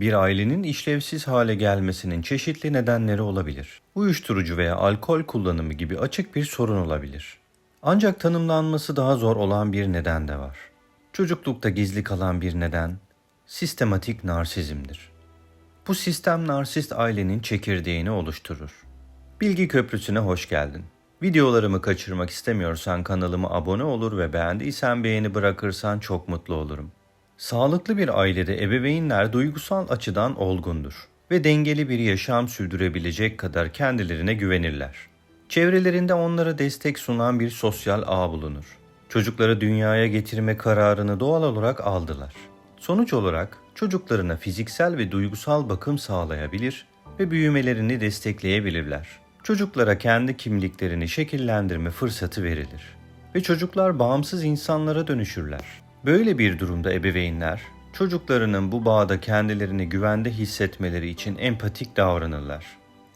Bir ailenin işlevsiz hale gelmesinin çeşitli nedenleri olabilir. Uyuşturucu veya alkol kullanımı gibi açık bir sorun olabilir. Ancak tanımlanması daha zor olan bir neden de var. Çocuklukta gizli kalan bir neden sistematik narsizmdir. Bu sistem narsist ailenin çekirdeğini oluşturur. Bilgi Köprüsü'ne hoş geldin. Videolarımı kaçırmak istemiyorsan kanalıma abone olur ve beğendiysen beğeni bırakırsan çok mutlu olurum. Sağlıklı bir ailede ebeveynler duygusal açıdan olgundur ve dengeli bir yaşam sürdürebilecek kadar kendilerine güvenirler. Çevrelerinde onlara destek sunan bir sosyal ağ bulunur. Çocukları dünyaya getirme kararını doğal olarak aldılar. Sonuç olarak çocuklarına fiziksel ve duygusal bakım sağlayabilir ve büyümelerini destekleyebilirler. Çocuklara kendi kimliklerini şekillendirme fırsatı verilir ve çocuklar bağımsız insanlara dönüşürler. Böyle bir durumda ebeveynler çocuklarının bu bağda kendilerini güvende hissetmeleri için empatik davranırlar.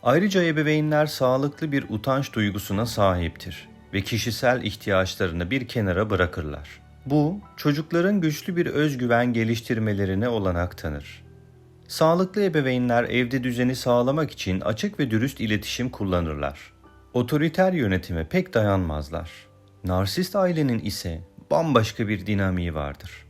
Ayrıca ebeveynler sağlıklı bir utanç duygusuna sahiptir ve kişisel ihtiyaçlarını bir kenara bırakırlar. Bu, çocukların güçlü bir özgüven geliştirmelerine olanak tanır. Sağlıklı ebeveynler evde düzeni sağlamak için açık ve dürüst iletişim kullanırlar. Otoriter yönetime pek dayanmazlar. Narsist ailenin ise bambaşka bir dinamiği vardır.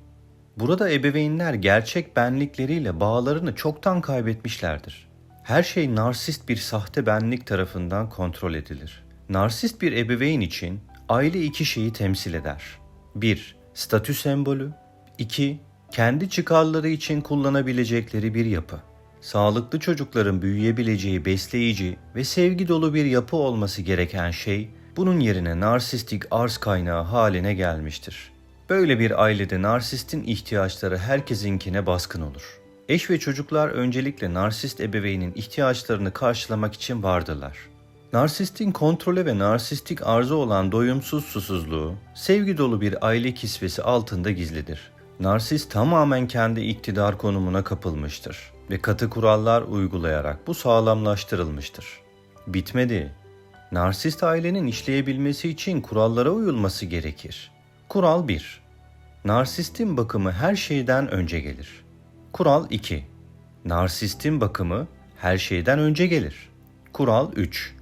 Burada ebeveynler gerçek benlikleriyle bağlarını çoktan kaybetmişlerdir. Her şey narsist bir sahte benlik tarafından kontrol edilir. Narsist bir ebeveyn için aile iki şeyi temsil eder. 1. Statü sembolü 2. Kendi çıkarları için kullanabilecekleri bir yapı. Sağlıklı çocukların büyüyebileceği besleyici ve sevgi dolu bir yapı olması gereken şey bunun yerine narsistik arz kaynağı haline gelmiştir. Böyle bir ailede narsistin ihtiyaçları herkesinkine baskın olur. Eş ve çocuklar öncelikle narsist ebeveynin ihtiyaçlarını karşılamak için vardırlar. Narsistin kontrole ve narsistik arzu olan doyumsuz susuzluğu, sevgi dolu bir aile kisvesi altında gizlidir. Narsist tamamen kendi iktidar konumuna kapılmıştır ve katı kurallar uygulayarak bu sağlamlaştırılmıştır. Bitmedi. Narsist ailenin işleyebilmesi için kurallara uyulması gerekir. Kural 1. Narsistin bakımı her şeyden önce gelir. Kural 2. Narsistin bakımı her şeyden önce gelir. Kural 3.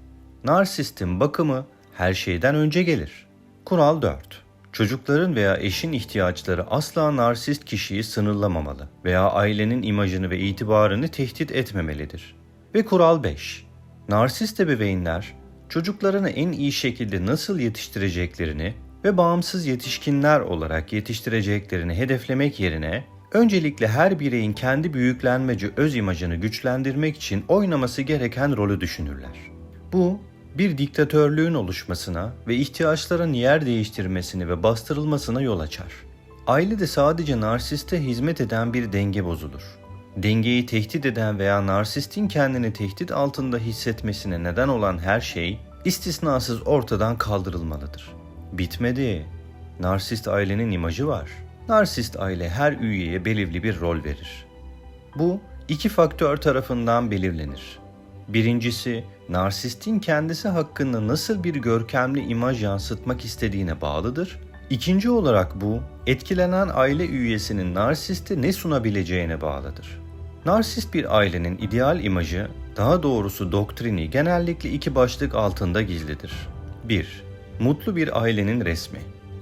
Narsistin bakımı her şeyden önce gelir. Kural 4. Çocukların veya eşin ihtiyaçları asla narsist kişiyi sınırlamamalı veya ailenin imajını ve itibarını tehdit etmemelidir. Ve kural 5. Narsist ebeveynler çocuklarını en iyi şekilde nasıl yetiştireceklerini ve bağımsız yetişkinler olarak yetiştireceklerini hedeflemek yerine öncelikle her bireyin kendi büyüklenmeci öz imajını güçlendirmek için oynaması gereken rolü düşünürler. Bu bir diktatörlüğün oluşmasına ve ihtiyaçların yer değiştirmesini ve bastırılmasına yol açar. Ailede sadece narsiste hizmet eden bir denge bozulur. Dengeyi tehdit eden veya narsistin kendini tehdit altında hissetmesine neden olan her şey istisnasız ortadan kaldırılmalıdır. Bitmedi. Narsist ailenin imajı var. Narsist aile her üyeye belirli bir rol verir. Bu iki faktör tarafından belirlenir. Birincisi, narsistin kendisi hakkında nasıl bir görkemli imaj yansıtmak istediğine bağlıdır. İkinci olarak bu, etkilenen aile üyesinin narsiste ne sunabileceğine bağlıdır. Narsist bir ailenin ideal imajı, daha doğrusu doktrini genellikle iki başlık altında gizlidir. 1. Mutlu bir ailenin resmi.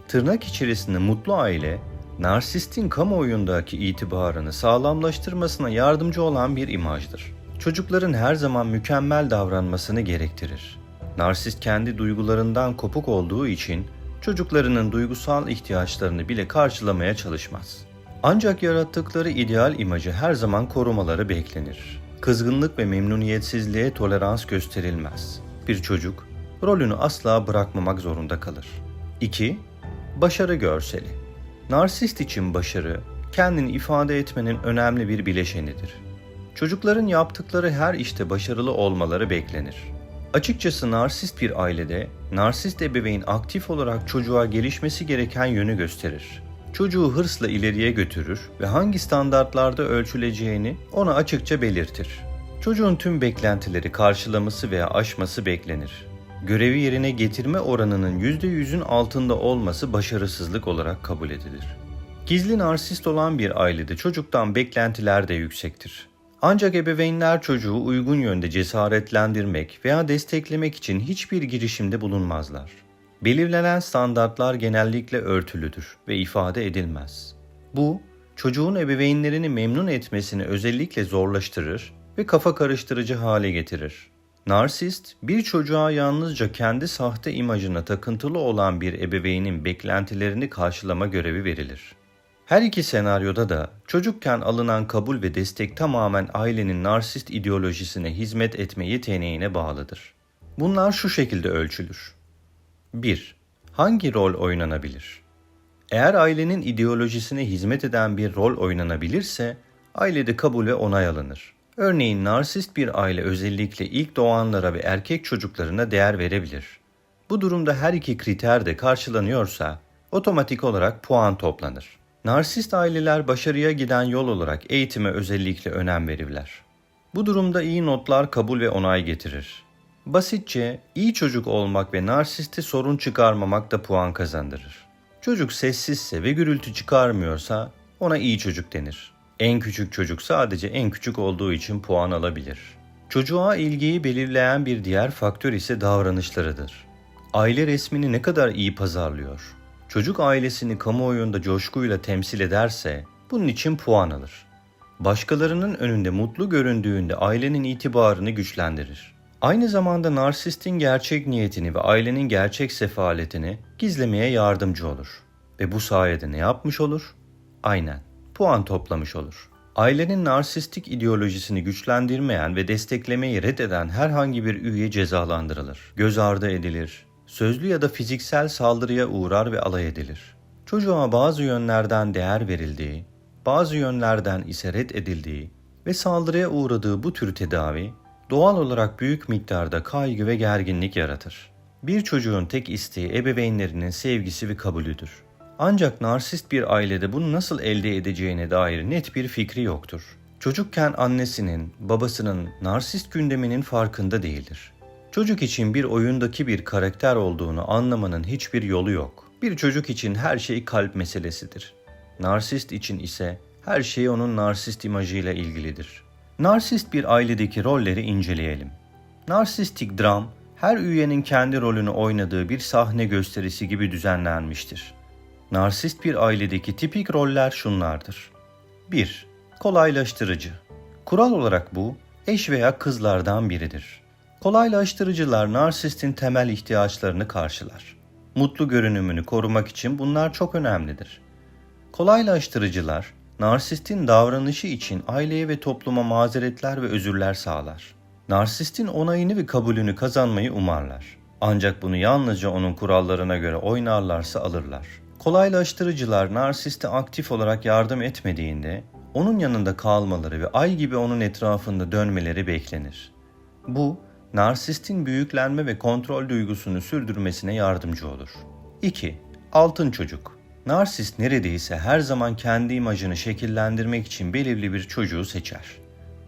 Tırnak içerisinde mutlu aile, narsistin kamuoyundaki itibarını sağlamlaştırmasına yardımcı olan bir imajdır. Çocukların her zaman mükemmel davranmasını gerektirir. Narsist kendi duygularından kopuk olduğu için çocuklarının duygusal ihtiyaçlarını bile karşılamaya çalışmaz. Ancak yarattıkları ideal imajı her zaman korumaları beklenir. Kızgınlık ve memnuniyetsizliğe tolerans gösterilmez. Bir çocuk rolünü asla bırakmamak zorunda kalır. 2. Başarı görseli. Narsist için başarı, kendini ifade etmenin önemli bir bileşenidir. Çocukların yaptıkları her işte başarılı olmaları beklenir. Açıkçası narsist bir ailede, narsist ebeveyn aktif olarak çocuğa gelişmesi gereken yönü gösterir. Çocuğu hırsla ileriye götürür ve hangi standartlarda ölçüleceğini ona açıkça belirtir. Çocuğun tüm beklentileri karşılaması veya aşması beklenir. Görevi yerine getirme oranının %100'ün altında olması başarısızlık olarak kabul edilir. Gizli narsist olan bir ailede çocuktan beklentiler de yüksektir. Ancak ebeveynler çocuğu uygun yönde cesaretlendirmek veya desteklemek için hiçbir girişimde bulunmazlar. Belirlenen standartlar genellikle örtülüdür ve ifade edilmez. Bu, çocuğun ebeveynlerini memnun etmesini özellikle zorlaştırır ve kafa karıştırıcı hale getirir. Narsist, bir çocuğa yalnızca kendi sahte imajına takıntılı olan bir ebeveynin beklentilerini karşılama görevi verilir. Her iki senaryoda da çocukken alınan kabul ve destek tamamen ailenin narsist ideolojisine hizmet etme yeteneğine bağlıdır. Bunlar şu şekilde ölçülür. 1. Hangi rol oynanabilir? Eğer ailenin ideolojisine hizmet eden bir rol oynanabilirse, ailede kabul ve onay alınır. Örneğin narsist bir aile özellikle ilk doğanlara ve erkek çocuklarına değer verebilir. Bu durumda her iki kriter de karşılanıyorsa, otomatik olarak puan toplanır. Narsist aileler başarıya giden yol olarak eğitime özellikle önem verirler. Bu durumda iyi notlar kabul ve onay getirir. Basitçe iyi çocuk olmak ve narsiste sorun çıkarmamak da puan kazandırır. Çocuk sessizse ve gürültü çıkarmıyorsa ona iyi çocuk denir. En küçük çocuk sadece en küçük olduğu için puan alabilir. Çocuğa ilgiyi belirleyen bir diğer faktör ise davranışlarıdır. Aile resmini ne kadar iyi pazarlıyor? Çocuk ailesini kamuoyunda coşkuyla temsil ederse bunun için puan alır. Başkalarının önünde mutlu göründüğünde ailenin itibarını güçlendirir. Aynı zamanda narsistin gerçek niyetini ve ailenin gerçek sefaletini gizlemeye yardımcı olur. Ve bu sayede ne yapmış olur? Aynen, puan toplamış olur. Ailenin narsistik ideolojisini güçlendirmeyen ve desteklemeyi reddeden herhangi bir üye cezalandırılır. Göz ardı edilir, sözlü ya da fiziksel saldırıya uğrar ve alay edilir. Çocuğa bazı yönlerden değer verildiği, bazı yönlerden ise red edildiği ve saldırıya uğradığı bu tür tedavi doğal olarak büyük miktarda kaygı ve gerginlik yaratır. Bir çocuğun tek isteği ebeveynlerinin sevgisi ve kabulüdür. Ancak narsist bir ailede bunu nasıl elde edeceğine dair net bir fikri yoktur. Çocukken annesinin, babasının narsist gündeminin farkında değildir. Çocuk için bir oyundaki bir karakter olduğunu anlamanın hiçbir yolu yok. Bir çocuk için her şey kalp meselesidir. Narsist için ise her şey onun narsist imajıyla ilgilidir. Narsist bir ailedeki rolleri inceleyelim. Narsistik dram, her üyenin kendi rolünü oynadığı bir sahne gösterisi gibi düzenlenmiştir. Narsist bir ailedeki tipik roller şunlardır. 1. Kolaylaştırıcı. Kural olarak bu, eş veya kızlardan biridir. Kolaylaştırıcılar narsistin temel ihtiyaçlarını karşılar. Mutlu görünümünü korumak için bunlar çok önemlidir. Kolaylaştırıcılar, narsistin davranışı için aileye ve topluma mazeretler ve özürler sağlar. Narsistin onayını ve kabulünü kazanmayı umarlar. Ancak bunu yalnızca onun kurallarına göre oynarlarsa alırlar. Kolaylaştırıcılar narsiste aktif olarak yardım etmediğinde onun yanında kalmaları ve ay gibi onun etrafında dönmeleri beklenir. Bu, narsistin büyüklenme ve kontrol duygusunu sürdürmesine yardımcı olur. 2. Altın çocuk Narsist neredeyse her zaman kendi imajını şekillendirmek için belirli bir çocuğu seçer.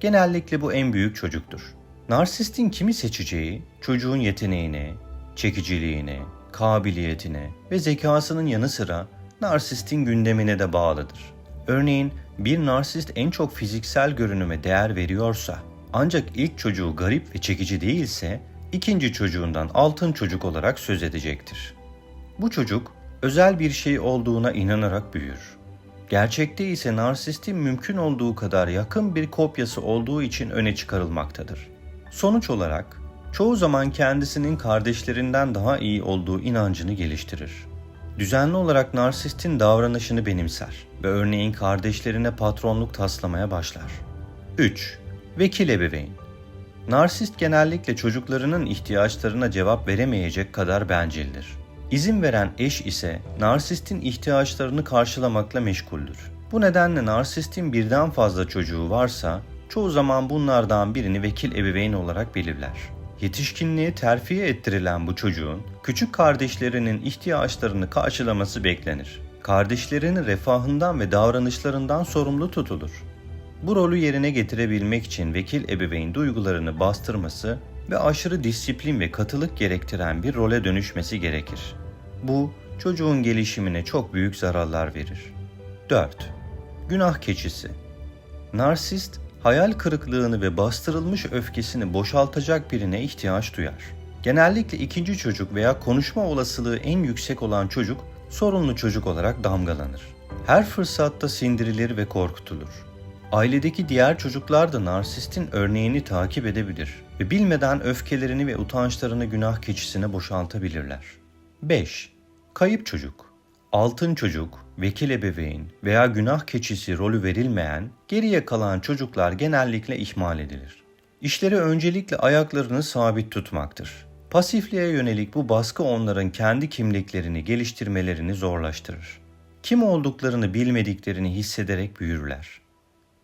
Genellikle bu en büyük çocuktur. Narsistin kimi seçeceği, çocuğun yeteneğine, çekiciliğine, kabiliyetine ve zekasının yanı sıra narsistin gündemine de bağlıdır. Örneğin bir narsist en çok fiziksel görünüme değer veriyorsa ancak ilk çocuğu garip ve çekici değilse ikinci çocuğundan altın çocuk olarak söz edecektir. Bu çocuk özel bir şey olduğuna inanarak büyür. Gerçekte ise narsistin mümkün olduğu kadar yakın bir kopyası olduğu için öne çıkarılmaktadır. Sonuç olarak çoğu zaman kendisinin kardeşlerinden daha iyi olduğu inancını geliştirir. Düzenli olarak narsistin davranışını benimser ve örneğin kardeşlerine patronluk taslamaya başlar. 3. Vekil ebeveyn Narsist genellikle çocuklarının ihtiyaçlarına cevap veremeyecek kadar bencildir. İzin veren eş ise narsistin ihtiyaçlarını karşılamakla meşguldür. Bu nedenle narsistin birden fazla çocuğu varsa çoğu zaman bunlardan birini vekil ebeveyn olarak belirler. Yetişkinliğe terfi ettirilen bu çocuğun küçük kardeşlerinin ihtiyaçlarını karşılaması beklenir. Kardeşlerinin refahından ve davranışlarından sorumlu tutulur. Bu rolü yerine getirebilmek için vekil ebeveyn duygularını bastırması ve aşırı disiplin ve katılık gerektiren bir role dönüşmesi gerekir. Bu çocuğun gelişimine çok büyük zararlar verir. 4. Günah keçisi Narsist hayal kırıklığını ve bastırılmış öfkesini boşaltacak birine ihtiyaç duyar. Genellikle ikinci çocuk veya konuşma olasılığı en yüksek olan çocuk sorunlu çocuk olarak damgalanır. Her fırsatta sindirilir ve korkutulur. Ailedeki diğer çocuklar da narsistin örneğini takip edebilir ve bilmeden öfkelerini ve utançlarını günah keçisine boşaltabilirler. 5. Kayıp çocuk Altın çocuk, vekil ebeveyn veya günah keçisi rolü verilmeyen geriye kalan çocuklar genellikle ihmal edilir. İşleri öncelikle ayaklarını sabit tutmaktır. Pasifliğe yönelik bu baskı onların kendi kimliklerini geliştirmelerini zorlaştırır. Kim olduklarını bilmediklerini hissederek büyürler.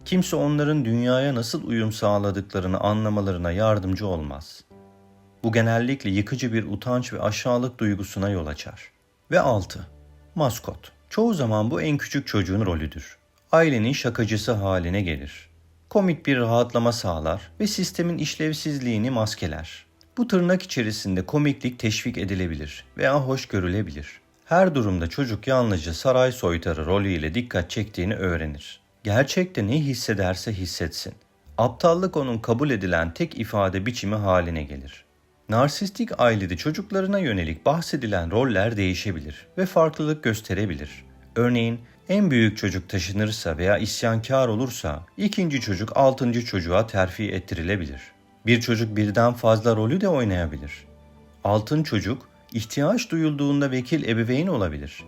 Kimse onların dünyaya nasıl uyum sağladıklarını anlamalarına yardımcı olmaz. Bu genellikle yıkıcı bir utanç ve aşağılık duygusuna yol açar. Ve 6. Maskot. Çoğu zaman bu en küçük çocuğun rolüdür. Ailenin şakacısı haline gelir. Komik bir rahatlama sağlar ve sistemin işlevsizliğini maskeler. Bu tırnak içerisinde komiklik teşvik edilebilir veya hoş görülebilir. Her durumda çocuk yalnızca saray soytarı rolüyle dikkat çektiğini öğrenir. Gerçekte ne hissederse hissetsin. Aptallık onun kabul edilen tek ifade biçimi haline gelir. Narsistik ailede çocuklarına yönelik bahsedilen roller değişebilir ve farklılık gösterebilir. Örneğin en büyük çocuk taşınırsa veya isyankar olursa ikinci çocuk altıncı çocuğa terfi ettirilebilir. Bir çocuk birden fazla rolü de oynayabilir. Altın çocuk ihtiyaç duyulduğunda vekil ebeveyn olabilir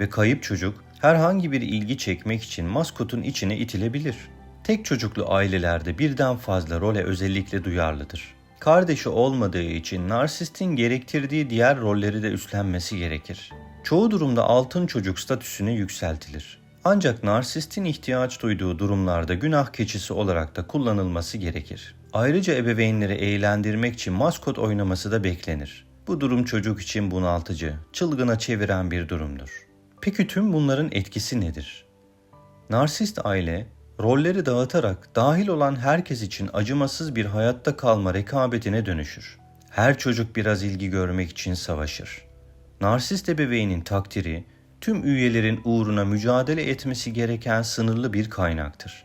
ve kayıp çocuk herhangi bir ilgi çekmek için maskotun içine itilebilir. Tek çocuklu ailelerde birden fazla role özellikle duyarlıdır. Kardeşi olmadığı için narsistin gerektirdiği diğer rolleri de üstlenmesi gerekir. Çoğu durumda altın çocuk statüsüne yükseltilir. Ancak narsistin ihtiyaç duyduğu durumlarda günah keçisi olarak da kullanılması gerekir. Ayrıca ebeveynleri eğlendirmek için maskot oynaması da beklenir. Bu durum çocuk için bunaltıcı, çılgına çeviren bir durumdur. Peki tüm bunların etkisi nedir? Narsist aile rolleri dağıtarak dahil olan herkes için acımasız bir hayatta kalma rekabetine dönüşür. Her çocuk biraz ilgi görmek için savaşır. Narsist ebeveynin takdiri tüm üyelerin uğruna mücadele etmesi gereken sınırlı bir kaynaktır.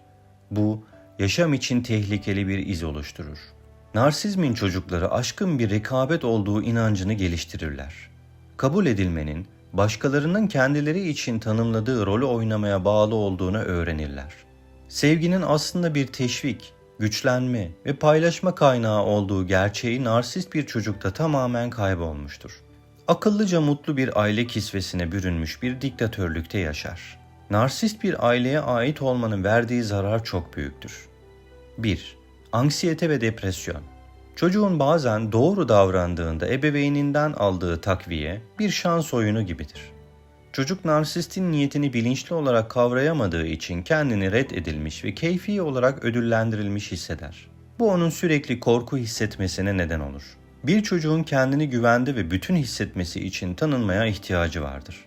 Bu yaşam için tehlikeli bir iz oluşturur. Narsizmin çocukları aşkın bir rekabet olduğu inancını geliştirirler. Kabul edilmenin başkalarının kendileri için tanımladığı rolü oynamaya bağlı olduğunu öğrenirler. Sevginin aslında bir teşvik, güçlenme ve paylaşma kaynağı olduğu gerçeği narsist bir çocukta tamamen kaybolmuştur. Akıllıca mutlu bir aile kisvesine bürünmüş bir diktatörlükte yaşar. Narsist bir aileye ait olmanın verdiği zarar çok büyüktür. 1. Anksiyete ve depresyon. Çocuğun bazen doğru davrandığında ebeveyninden aldığı takviye bir şans oyunu gibidir. Çocuk narsistin niyetini bilinçli olarak kavrayamadığı için kendini red edilmiş ve keyfi olarak ödüllendirilmiş hisseder. Bu onun sürekli korku hissetmesine neden olur. Bir çocuğun kendini güvende ve bütün hissetmesi için tanınmaya ihtiyacı vardır.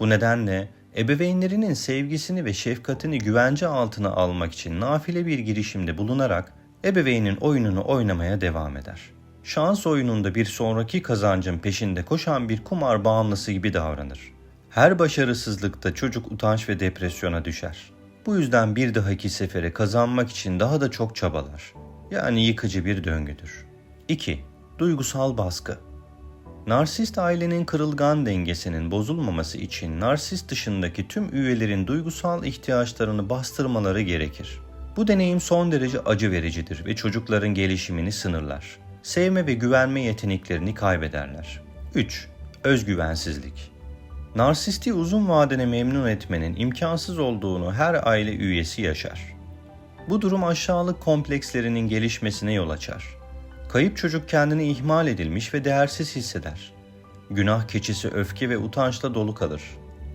Bu nedenle ebeveynlerinin sevgisini ve şefkatini güvence altına almak için nafile bir girişimde bulunarak ebeveynin oyununu oynamaya devam eder. Şans oyununda bir sonraki kazancın peşinde koşan bir kumar bağımlısı gibi davranır. Her başarısızlıkta çocuk utanç ve depresyona düşer. Bu yüzden bir dahaki sefere kazanmak için daha da çok çabalar. Yani yıkıcı bir döngüdür. 2. Duygusal baskı. Narsist ailenin kırılgan dengesinin bozulmaması için narsist dışındaki tüm üyelerin duygusal ihtiyaçlarını bastırmaları gerekir. Bu deneyim son derece acı vericidir ve çocukların gelişimini sınırlar. Sevme ve güvenme yeteneklerini kaybederler. 3. Özgüvensizlik. Narsisti uzun vadede memnun etmenin imkansız olduğunu her aile üyesi yaşar. Bu durum aşağılık komplekslerinin gelişmesine yol açar. Kayıp çocuk kendini ihmal edilmiş ve değersiz hisseder. Günah keçisi öfke ve utançla dolu kalır.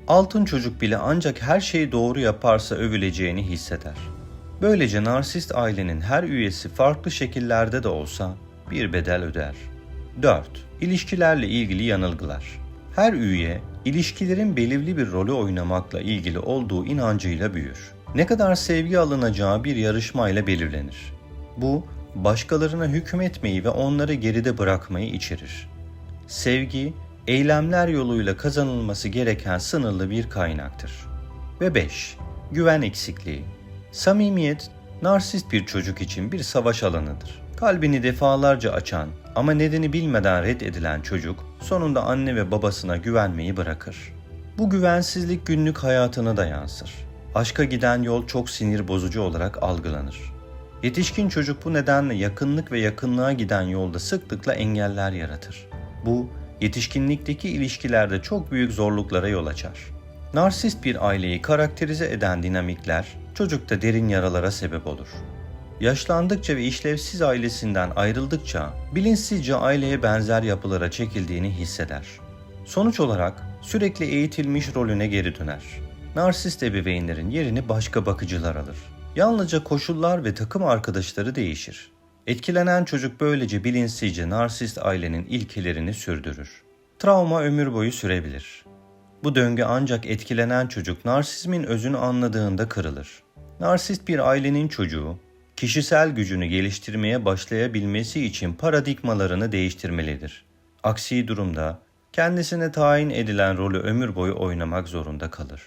Altın çocuk bile ancak her şeyi doğru yaparsa övüleceğini hisseder. Böylece narsist ailenin her üyesi farklı şekillerde de olsa bir bedel öder. 4. İlişkilerle ilgili yanılgılar. Her üye ilişkilerin belirli bir rolü oynamakla ilgili olduğu inancıyla büyür. Ne kadar sevgi alınacağı bir yarışmayla belirlenir. Bu başkalarına hükmetmeyi ve onları geride bırakmayı içerir. Sevgi, eylemler yoluyla kazanılması gereken sınırlı bir kaynaktır. Ve 5. Güven eksikliği. Samimiyet, Narsist bir çocuk için bir savaş alanıdır. Kalbini defalarca açan ama nedeni bilmeden reddedilen çocuk sonunda anne ve babasına güvenmeyi bırakır. Bu güvensizlik günlük hayatına da yansır. Aşka giden yol çok sinir bozucu olarak algılanır. Yetişkin çocuk bu nedenle yakınlık ve yakınlığa giden yolda sıklıkla engeller yaratır. Bu, yetişkinlikteki ilişkilerde çok büyük zorluklara yol açar. Narsist bir aileyi karakterize eden dinamikler çocukta derin yaralara sebep olur. Yaşlandıkça ve işlevsiz ailesinden ayrıldıkça bilinçsizce aileye benzer yapılara çekildiğini hisseder. Sonuç olarak sürekli eğitilmiş rolüne geri döner. Narsist ebeveynlerin yerini başka bakıcılar alır. Yalnızca koşullar ve takım arkadaşları değişir. Etkilenen çocuk böylece bilinçsizce narsist ailenin ilkelerini sürdürür. Travma ömür boyu sürebilir. Bu döngü ancak etkilenen çocuk narsizmin özünü anladığında kırılır. Narsist bir ailenin çocuğu, kişisel gücünü geliştirmeye başlayabilmesi için paradigmalarını değiştirmelidir. Aksi durumda kendisine tayin edilen rolü ömür boyu oynamak zorunda kalır.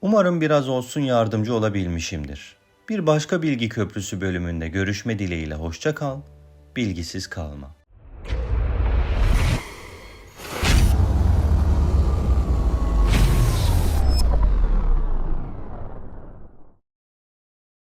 Umarım biraz olsun yardımcı olabilmişimdir. Bir başka bilgi köprüsü bölümünde görüşme dileğiyle hoşça kal, bilgisiz kalma.